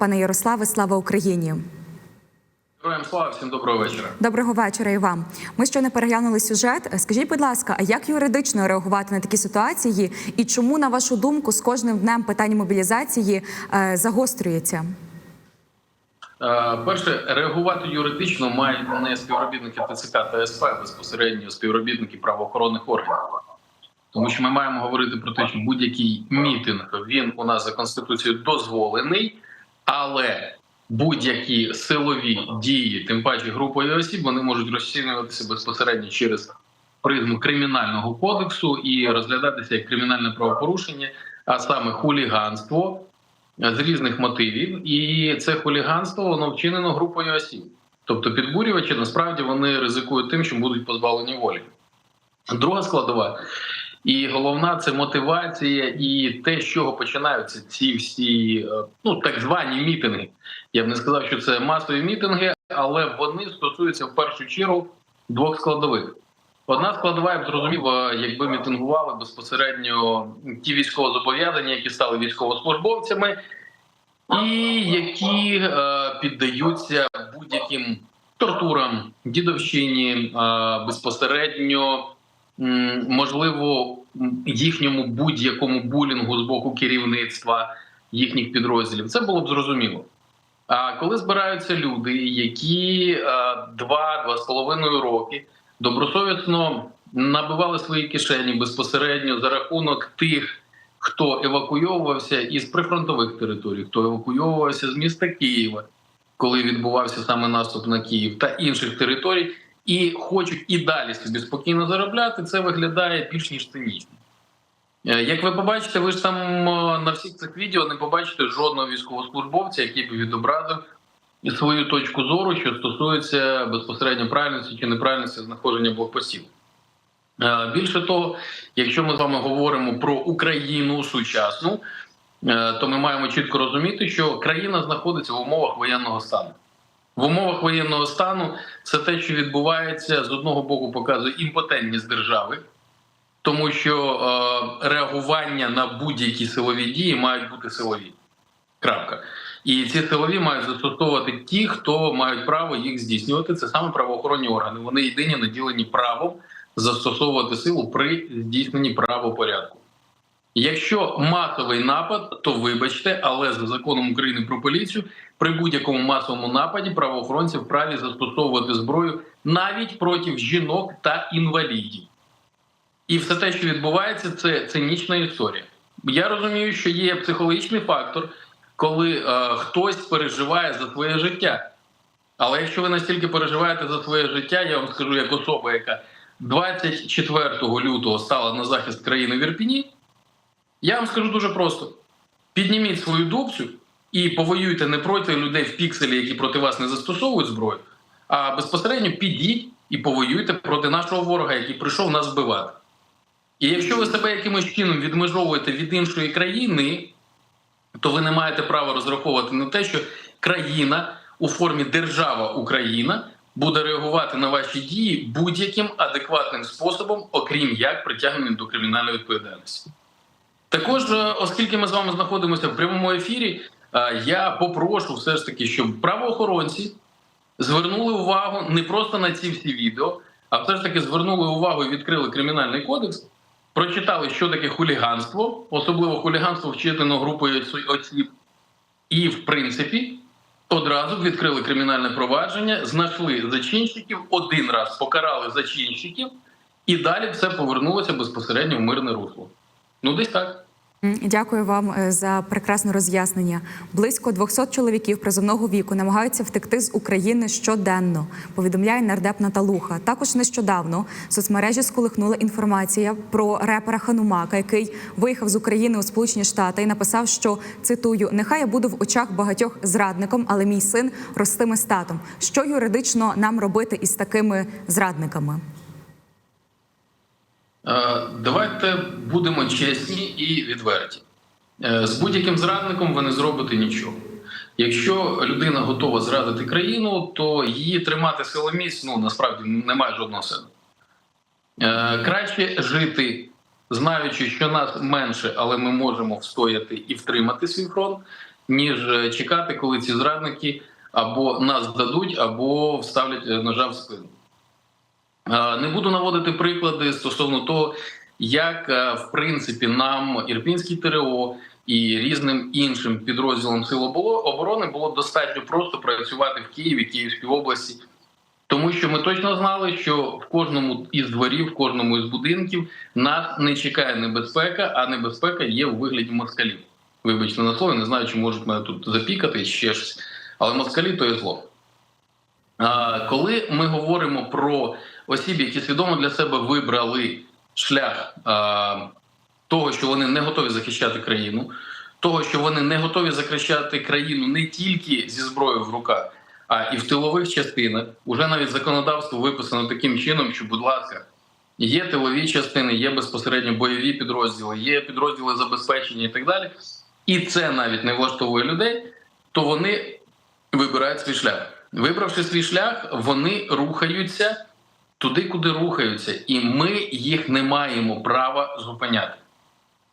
Пане Ярославе, слава Україні! Героям слава всім доброго вечора. Доброго вечора і вам. Ми щойно переглянули сюжет. Скажіть, будь ласка, а як юридично реагувати на такі ситуації, і чому, на вашу думку, з кожним днем питання мобілізації е, загострюється? Е, Перше, реагувати юридично мають не співробітники ТЦК та СП, а безпосередньо співробітники правоохоронних органів. Тому що ми маємо говорити про те, що будь-який мітинг він у нас за конституцією дозволений, але будь-які силові дії, тим паче групою осіб, вони можуть розцінюватися безпосередньо через призму кримінального кодексу і розглядатися як кримінальне правопорушення, а саме хуліганство з різних мотивів, і це хуліганство воно вчинено групою осіб. Тобто підбурювачі насправді вони ризикують тим, що будуть позбавлені волі. Друга складова, і головна це мотивація і те, з чого починаються ці всі е, ну так звані мітинги. Я б не сказав, що це масові мітинги, але вони стосуються в першу чергу двох складових. Одна складова, я б зрозумів, е, якби мітингували безпосередньо ті військовозобов'язані, які стали військовослужбовцями, і які е, піддаються будь-яким тортурам, дідовщині, е, безпосередньо, можливо, їхньому будь-якому булінгу з боку керівництва їхніх підрозділів. Це було б зрозуміло. А коли збираються люди, які е, два-два з половиною роки добросовісно набивали свої кишені безпосередньо за рахунок тих, хто евакуйовувався із прифронтових територій, хто евакуйовувався з міста Києва, коли відбувався саме наступ на Київ та інших територій, і хочуть і далі собі спокійно заробляти, це виглядає більш ніж цинічно. Е, Як ви побачите, ви ж там е, на всіх цих відео не побачите жодного військовослужбовця, який би відобразив свою точку зору, що стосується безпосередньо правильності чи неправильності знаходження блокпостів. Е, Більше того, якщо ми з вами говоримо про Україну сучасну, то ми маємо чітко розуміти, що країна знаходиться в умовах воєнного стану. В умовах воєнного стану це те, що відбувається з одного боку, показує імпотентність держави, тому що е, реагування на будь-які силові дії мають бути силові. Крапка. І ці силові мають застосовувати ті, хто мають право їх здійснювати. Це саме правоохоронні органи. Вони єдині наділені правом застосовувати силу при здійсненні правопорядку. Якщо масовий напад, то вибачте, але за законом України про поліцію при будь-якому масовому нападі правоохоронці вправі застосовувати зброю навіть проти жінок та інвалідів. І все те, що відбувається, це цинічна історія. Я розумію, що є психологічний фактор, коли е, хтось переживає за своє життя. Але якщо ви настільки переживаєте за своє життя, я вам скажу як особа, яка 24 лютого стала на захист країни в Ірпіні, я вам скажу дуже просто: підніміть свою дубцю і повоюйте не проти людей в пікселі, які проти вас не застосовують зброю, а безпосередньо підіть і повоюйте проти нашого ворога, який прийшов нас вбивати. І якщо ви себе якимось чином відмежовуєте від іншої країни, то ви не маєте права розраховувати на те, що країна у формі держава Україна буде реагувати на ваші дії будь-яким адекватним способом, окрім як притягнення до кримінальної відповідальності. Також, е, оскільки ми з вами знаходимося в прямому ефірі, е, я попрошу все ж таки, щоб правоохоронці звернули увагу не просто на ці всі відео, а все ж таки звернули увагу і відкрили кримінальний кодекс, прочитали, що таке хуліганство, особливо хуліганство вчинено групою осіб, і, в принципі, одразу відкрили кримінальне провадження, знайшли зачинщиків, один раз покарали зачинщиків, і далі все повернулося безпосередньо в мирне русло. Ну, десь так. Дякую вам е, за прекрасне роз'яснення. Близько 200 чоловіків призовного віку намагаються втекти з України щоденно. Повідомляє нардеп Наталуха. Також нещодавно соцмережі сколихнула інформація про репера Ханумака, який виїхав з України у Сполучені Штати і написав, що цитую: нехай я буду в очах багатьох зрадником, але мій син ростиме статом. Що юридично нам робити із такими зрадниками? Е, Давайте будемо чесні і відверті. Е, З будь-яким зрадником ви не зробите нічого. Якщо людина готова зрадити країну, то її тримати силоміць ну насправді немає жодного сенсу. Е, Краще жити, знаючи, що нас менше, але ми можемо встояти і втримати свій фронт, ніж чекати, коли ці зрадники або нас здадуть, або вставлять ножа в спину. Е, Не буду наводити приклади стосовно того, як е, в принципі нам Ірпінський ТРО і різним іншим підрозділам Сил оборони було достатньо просто працювати в Києві, Київській області, тому що ми точно знали, що в кожному із дворів, в кожному із будинків нас не чекає небезпека, а небезпека є у вигляді москалів. Вибачте на слово, не знаю, чи можуть мене тут запікати ще щось, але москалі то є зло. А, Коли ми говоримо про осіб, які свідомо для себе вибрали шлях того, що вони не готові захищати країну, того, що вони не готові захищати країну не тільки зі зброєю в руках, а і в тилових частинах, уже навіть законодавство виписано таким чином, що, будь ласка, є тилові частини, є безпосередньо бойові підрозділи, є підрозділи забезпечення і так далі. І це навіть не влаштовує людей, то вони вибирають свій шлях. Вибравши свій шлях, вони рухаються туди, куди рухаються, і ми їх не маємо права зупиняти.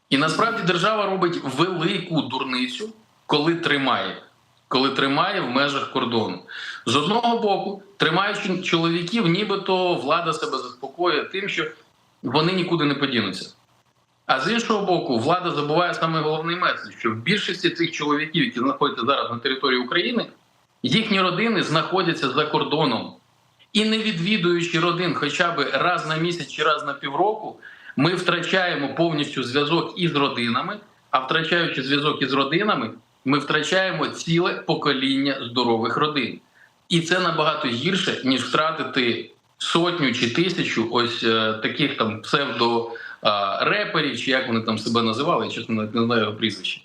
І насправді держава робить велику дурницю, коли тримає, коли тримає в межах кордону. З одного боку, тримаючи чоловіків, нібито влада себе заспокоює тим, що вони нікуди не подінуться. А з іншого боку, влада забуває саме головний меседж, що в більшості цих чоловіків, які знаходяться зараз на території України, їхні родини знаходяться за кордоном. І не відвідуючи родин хоча б раз на місяць чи раз на півроку, ми втрачаємо повністю зв'язок із родинами. А втрачаючи зв'язок із родинами, ми втрачаємо ціле покоління здорових родин. І це набагато гірше, ніж втратити сотню чи тисячу ось е, таких там псевдо реперів, чи як вони там себе називали, я чесно не знаю його прізвище.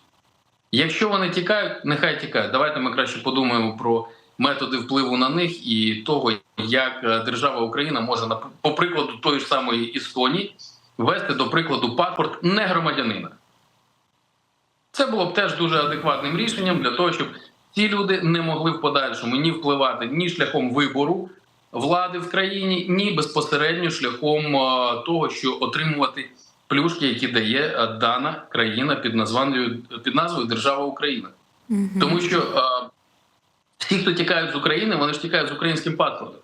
Якщо вони тікають, нехай тікають. Давайте ми краще подумаємо про методи впливу на них і того, як е, держава Україна може по прикладу тої ж самої Естонії ввести до прикладу паспорт не громадянина. Це було б теж дуже адекватним рішенням для того, щоб ці люди не могли в подальшому ні впливати ні шляхом вибору влади в країні, ні безпосередньо шляхом е, того, що отримувати плюшки, які дає е, дана країна під названою під назвою Держава Україна. Мгм. Тому що всі, хто тікають з України, вони ж тікають з українським паспортом.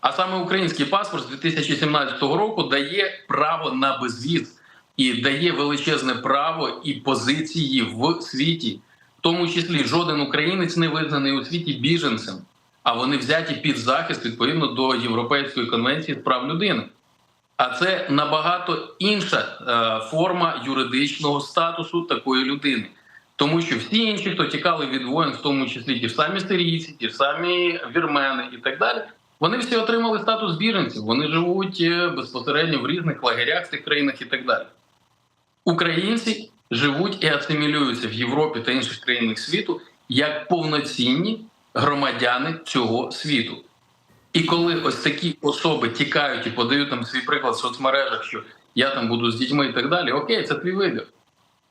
А саме український паспорт з 2017 року дає право на безвіз і дає величезне право і позиції в світі, в тому числі жоден українець не визнаний у світі біженцем, а вони взяті під захист відповідно до Європейської конвенції з прав людини. А це набагато інша е, форма юридичного статусу такої людини. Тому що всі інші, хто тікали від воїн, в тому числі ті ж самі сирійці, ті ж самі вірмени і так далі, вони всі отримали статус біженців. Вони живуть е, безпосередньо в різних лагерях в цих країнах і так далі. Українці живуть і асимілюються в Європі та інших країнах світу як повноцінні громадяни цього світу. І коли ось такі особи тікають і подають там свій приклад в соцмережах, що я там буду з дітьми і так далі, окей, це твій вибір.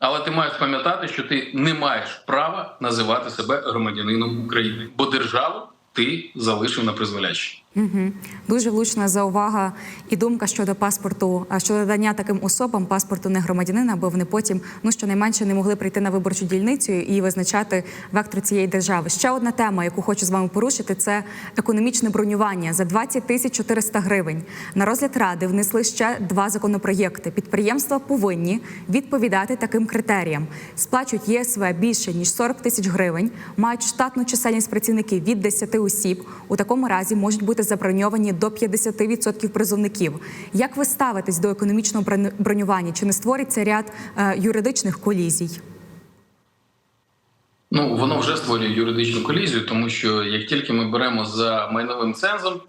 Але ти маєш пам'ятати, що ти не маєш права називати себе громадянином України, бо державу ти залишив на призволяще. Угу. Дуже влучна заувага і думка щодо паспорту, щодо надання таким особам паспорту не громадянина, бо вони потім ну щонайменше не могли прийти на виборчу дільницю і визначати вектор цієї держави. Ще одна тема, яку хочу з вами порушити, це економічне бронювання за 20 тисяч 400 гривень. На розгляд ради внесли ще два законопроєкти. Підприємства повинні відповідати таким критеріям. Сплачують ЄСВ більше ніж 40 тисяч гривень, мають штатну чисельність працівників від 10 осіб. У такому разі можуть бути заброньовані до 50% призовників. Як ви ставитесь до економічного бронювання? Чи не створиться ряд е, юридичних колізій? Ну воно вже створює юридичну колізію, тому що як тільки ми беремо за майновим цензом,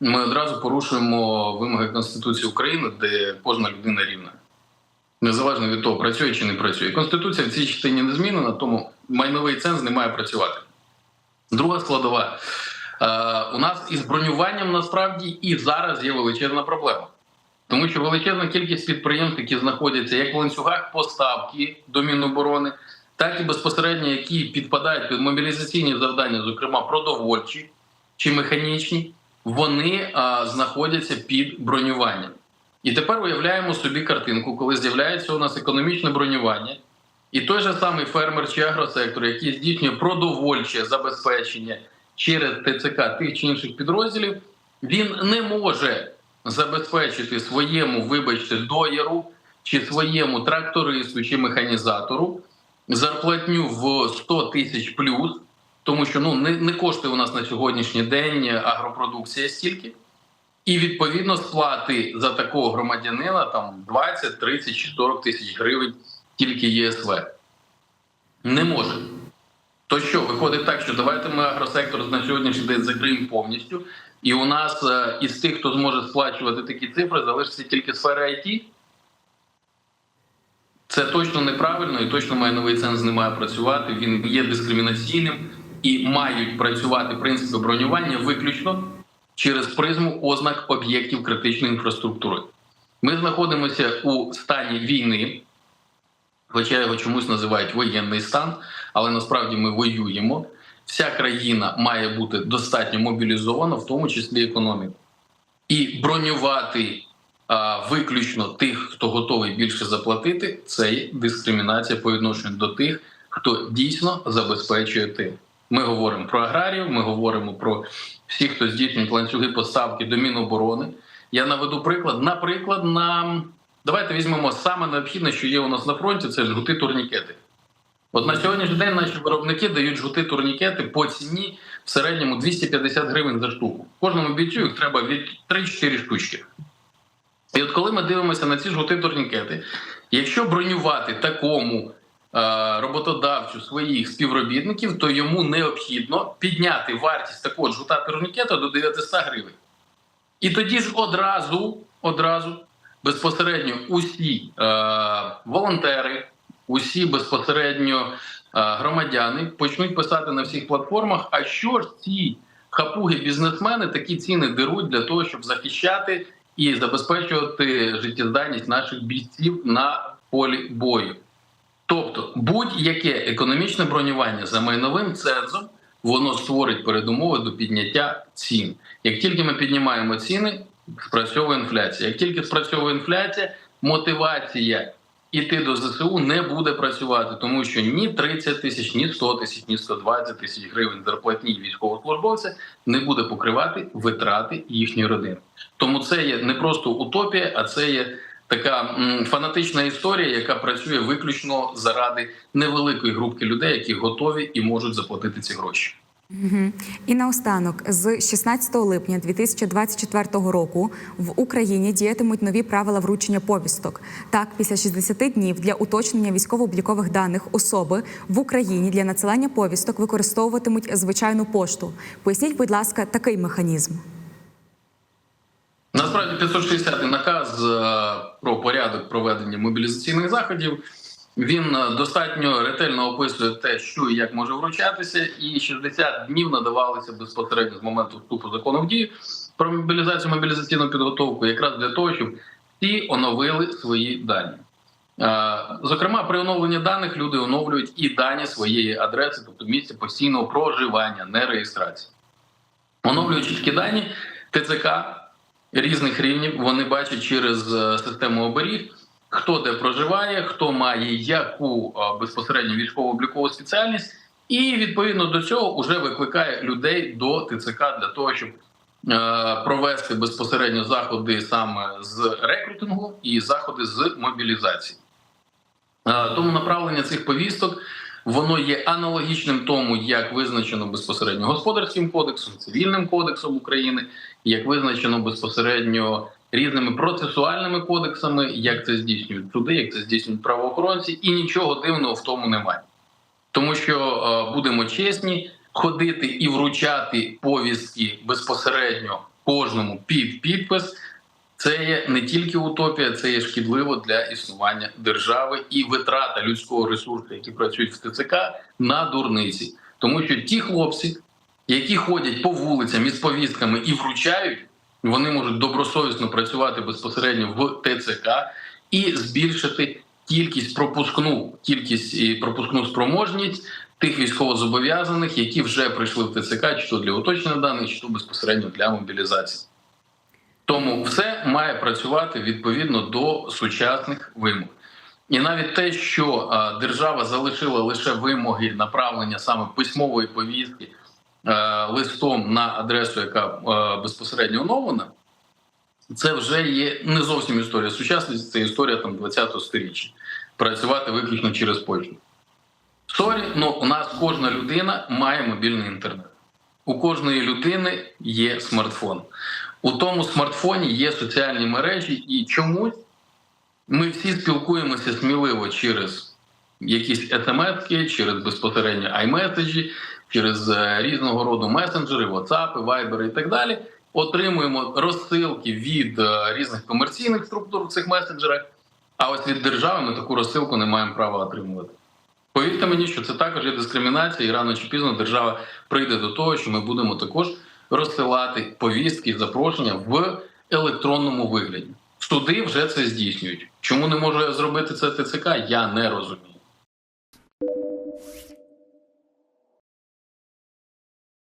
ми одразу порушуємо вимоги Конституції України, де кожна людина рівна. Незалежно від того, працює чи не працює. Конституція в цій частині не змінена, тому майновий ценз не має працювати. Друга складова. Е, у нас із бронюванням насправді і зараз є величезна проблема. Тому що величезна кількість підприємств, які знаходяться як в ланцюгах поставки до Міноборони, так і безпосередньо, які підпадають під мобілізаційні завдання, зокрема продовольчі чи механічні, вони а, знаходяться під бронюванням. І тепер уявляємо собі картинку, коли з'являється у нас економічне бронювання, І той же самий фермер чи агросектор, який здійснює продовольче забезпечення через ТЦК тих чи інших підрозділів, він не може забезпечити своєму, вибачте, дояру чи своєму трактористу чи механізатору зарплатню в 100 тисяч плюс, тому що ну не, не коштує у нас на сьогоднішній день агропродукція стільки. І відповідно сплати за такого громадянина там 20, 30 чи 40 тисяч гривень тільки ЄСВ. Не може. То що, виходить так, що давайте ми агросектор на сьогоднішній день закриємо повністю, і у нас е, із тих, хто зможе сплачувати такі цифри, залишиться тільки сфера IT. Це точно неправильно і точно має новий ценз не має працювати. Він є дискримінаційним і мають працювати принципи бронювання виключно через призму ознак об'єктів критичної інфраструктури. Ми знаходимося у стані війни, хоча його чомусь називають воєнний стан, але насправді ми воюємо. Вся країна має бути достатньо мобілізована, в тому числі економіка. І бронювати а, виключно тих, хто готовий більше заплатити, це дискримінація по відношенню до тих, хто дійсно забезпечує тим. Ми говоримо про аграріїв, ми говоримо про всіх, хто здійснює ланцюги поставки до Міноборони. Я наведу приклад. Наприклад, на давайте візьмемо саме необхідне, що є у нас на фронті, це жгути турнікети. От на сьогоднішній день наші виробники дають жгути турнікети по ціні в середньому 250 гривень за штуку. Кожному бійцю їх треба від 3-4 штучки. І от коли ми дивимося на ці жгути турнікети, якщо бронювати такому е, роботодавцю своїх співробітників, то йому необхідно підняти вартість такого жгута турнікета до 900 гривень. І тоді ж одразу, одразу безпосередньо усі е, волонтери, усі безпосередньо е, громадяни почнуть писати на всіх платформах, а що ж ці хапуги-бізнесмени такі ціни деруть для того, щоб захищати і забезпечувати життєздатність наших бійців на полі бою. Тобто будь-яке економічне бронювання за майновим цензом воно створить передумови до підняття цін. Як тільки ми піднімаємо ціни, спрацьовує інфляція. Як тільки спрацьовує інфляція, мотивація іти до ЗСУ не буде працювати, тому що ні 30 тисяч, ні 100 тисяч, ні 120 тисяч гривень зарплатні військовослужбовця не буде покривати витрати їхньої родини. Тому це є не просто утопія, а це є така фанатична історія, яка працює виключно заради невеликої групки людей, які готові і можуть заплатити ці гроші. І наостанок, з 16 липня 2024 року в Україні діятимуть нові правила вручення повісток. Так, після 60 днів для уточнення військово-облікових даних особи в Україні для надсилання повісток використовуватимуть звичайну пошту. Поясніть, будь ласка, такий механізм. Насправді 560 наказ е, про порядок проведення мобілізаційних заходів. Він е, достатньо ретельно описує те, що і як може вручатися, і 60 днів надавалися безпосередньо з моменту вступу закону в дію про мобілізацію мобілізаційну підготовку, якраз для того, щоб всі оновили свої дані. Е, Зокрема, при оновленні даних люди оновлюють і дані своєї адреси, тобто місця постійного проживання, не реєстрації. Оновлюючи такі дані, ТЦК різних рівнів вони бачать через е, систему оберіг, хто де проживає, хто має яку безпосередньо військово-облікову спеціальність, і відповідно до цього вже викликає людей до ТЦК для того, щоб е, провести безпосередньо заходи саме з рекрутингу і заходи з мобілізації. Е, Тому направлення цих повісток воно є аналогічним тому, як визначено безпосередньо господарським кодексом, цивільним кодексом України, як визначено безпосередньо різними процесуальними кодексами, як це здійснюють суди, як це здійснюють правоохоронці, і нічого дивного в тому немає. Тому що е, будемо чесні, ходити і вручати повістки безпосередньо кожному під підпис. Це є не тільки утопія, це є шкідливо для існування держави і витрата людського ресурсу, які працюють в ТЦК, на дурниці. Тому що ті хлопці, які ходять по вулицям із повістками і вручають, вони можуть добросовісно працювати безпосередньо в ТЦК і збільшити кількість пропускну кількість і пропускну спроможність тих військовозобов'язаних, які вже прийшли в ТЦК, чи то для уточнення даних, чи то безпосередньо для мобілізації. Тому все має працювати відповідно до сучасних вимог. І навіть те, що держава залишила лише вимоги направлення саме письмової повістки листом на адресу, яка е, безпосередньо оновлена, це вже є не зовсім історія сучасності, це історія там 20-го сторіччя. Працювати виключно через почту. Сорі, ну у нас кожна людина має мобільний інтернет. У кожної людини є смартфон. У тому смартфоні є соціальні мережі, і чомусь ми всі спілкуємося сміливо через якісь етеметки, через безпосередньо iMessage, через е, різного роду месенджери, WhatsApp, Viber і так далі. Отримуємо розсилки від е, різних комерційних структур в цих месенджерах. А ось від держави ми таку розсилку не маємо права отримувати. Повірте мені, що це також є дискримінація, і рано чи пізно держава прийде до того, що ми будемо також розсилати повістки, запрошення в електронному вигляді. Суди вже це здійснюють. Чому не може зробити це ТЦК? Я не розумію.